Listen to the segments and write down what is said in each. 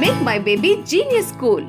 Make my baby genius school.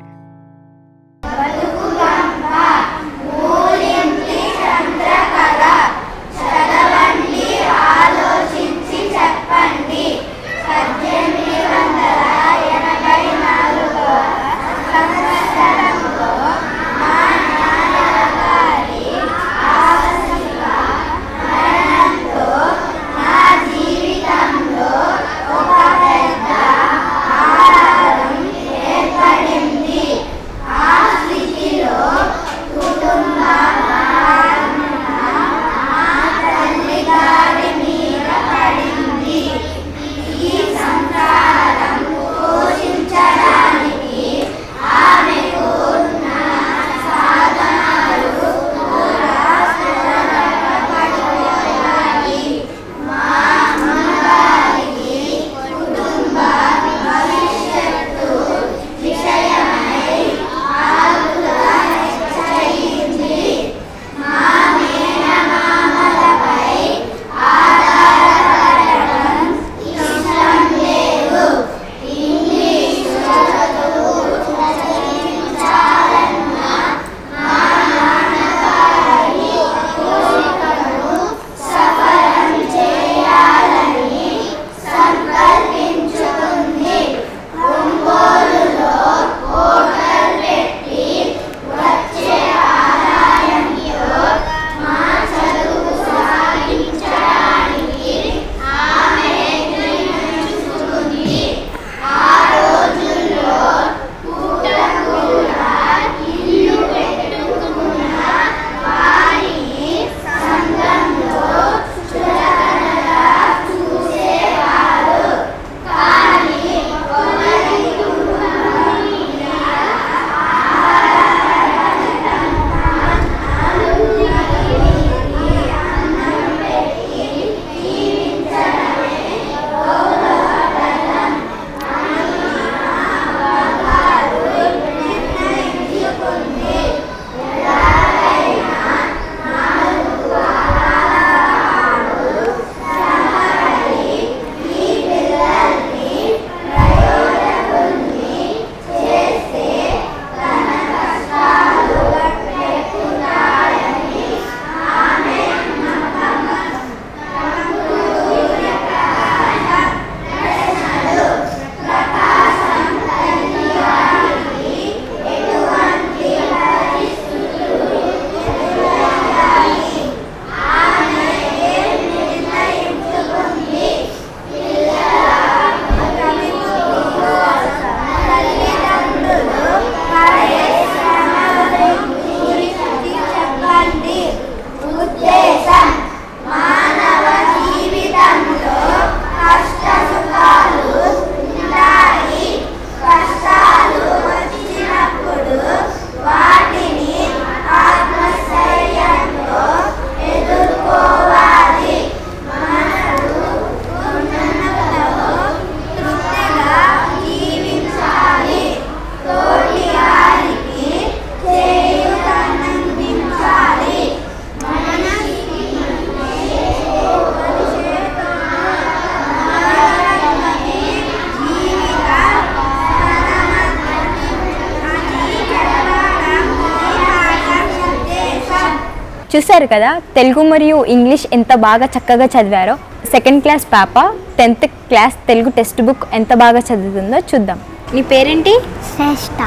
చూశారు కదా తెలుగు మరియు ఇంగ్లీష్ ఎంత బాగా చక్కగా చదివారో? సెకండ్ క్లాస్ పాప tenth class Telugu text book ఎంత బాగా చదువుతుందో చూద్దాం. నీ పేరేంటి? శ్రేష్ట.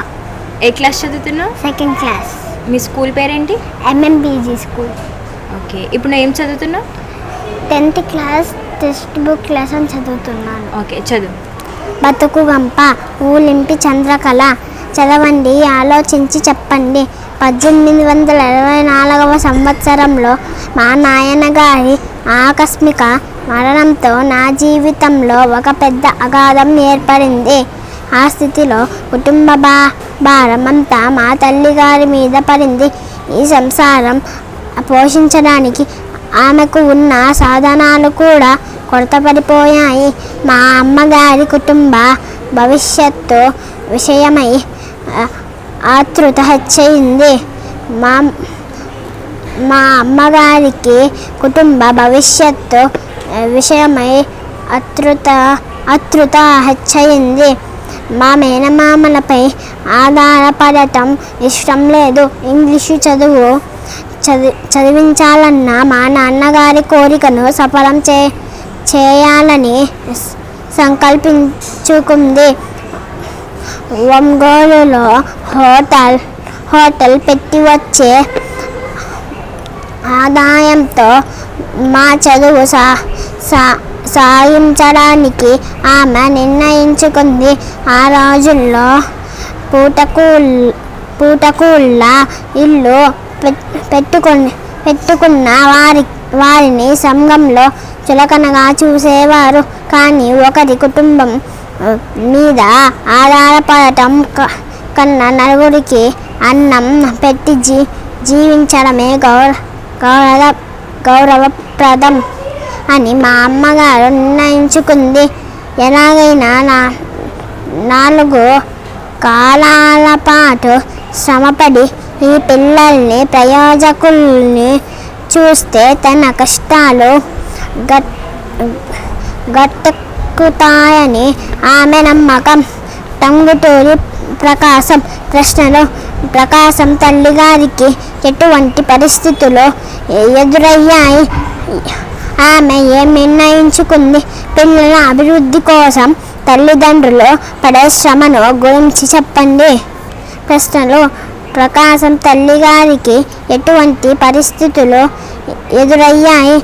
ఏ క్లాస్ చదువుతున్నావు? సెకండ్ క్లాస్ మీ స్కూల్ పేరేంటి? ఎంఎంబీజీ స్కూల్ ఓకే ఇప్పుడు నువ్వు ఏం చదువుతున్నావు? Tenth class text book lesson చదువుతున్నాను. ఓకే చదువు. బతుకు గంప ఊలింపి చంద్రకళ చదవండి ఆలోచించి చెప్పండి. పద్దెనిమిది వందల ఇరవై నాలుగవ సంవత్సరంలో మా నాయనగారి ఆకస్మిక మరణంతో నా జీవితంలో ఒక పెద్ద అగాధం ఏర్పడింది. ఆ స్థితిలో కుటుంబ బా భారం అంతా మా తల్లి గారి మీద పడింది. ఈ సంసారం పోషించడానికి ఆమెకు ఉన్న సాధనాలు కూడా కొరతపడిపోయాయి. మా అమ్మగారి కుటుంబ భవిష్యత్తు విషయమై ఆతృత హెచ్చయింది. మా మా అమ్మగారికి కుటుంబ భవిష్యత్తు విషయమై అతృత అతృత హెచ్చయింది. మా మేనమామలపై ఆధారపడటం ఇష్టం లేదు. ఇంగ్లీషు చదువు చది చదివించాలన్న మా నాన్నగారి కోరికను సఫలం చే చేయాలని సంకల్పించుకుంది. ఒంగోలులో హోటల్ హోటల్ పెట్టి వచ్చే ఆదాయంతో మా చదువు సా సా సాగించడానికి ఆమె నిర్ణయించుకుంది. ఆ రోజుల్లో పూటకూల్ పూటకూళ్ళ ఇల్లు పెట్- పెట్టుకుని పెట్టుకున్న వారి వారిని సంఘంలో చులకనగా చూసేవారు. కానీ ఒకరి కుటుంబం మీద ఆధారపడటం క- కన్నా నలుగురికి అన్నం పెట్టి జీ జీవించడమే గౌర గౌరవ గౌరవప్రదం అని మా అమ్మగారు నిర్ణయించుకుంది. ఎలాగైనా నా నాలుగు కాలాల పాటు శ్రమపడి ఈ పిల్లల్ని ప్రయోజకుల్ని చూస్తే తన కష్టాలు గట్ దక్కుతాయని ఆమె నమ్మకం. టంగుటూరి ప్రకాశం ప్రశ్నలు ప్రకాశం తల్లిగారికి ఎటువంటి పరిస్థితులు ఎదురయ్యాయి? ఆమె ఏం నిర్ణయించుకుంది? పిల్లల అభివృద్ధి కోసం తల్లిదండ్రులు పడే శ్రమను గురించి చెప్పండి. ప్రశ్నలు ప్రకాశం తల్లిగారికి ఎటువంటి పరిస్థితులు ఎదురయ్యాయి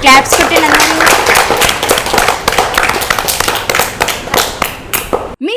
క్లాప్స్ మీ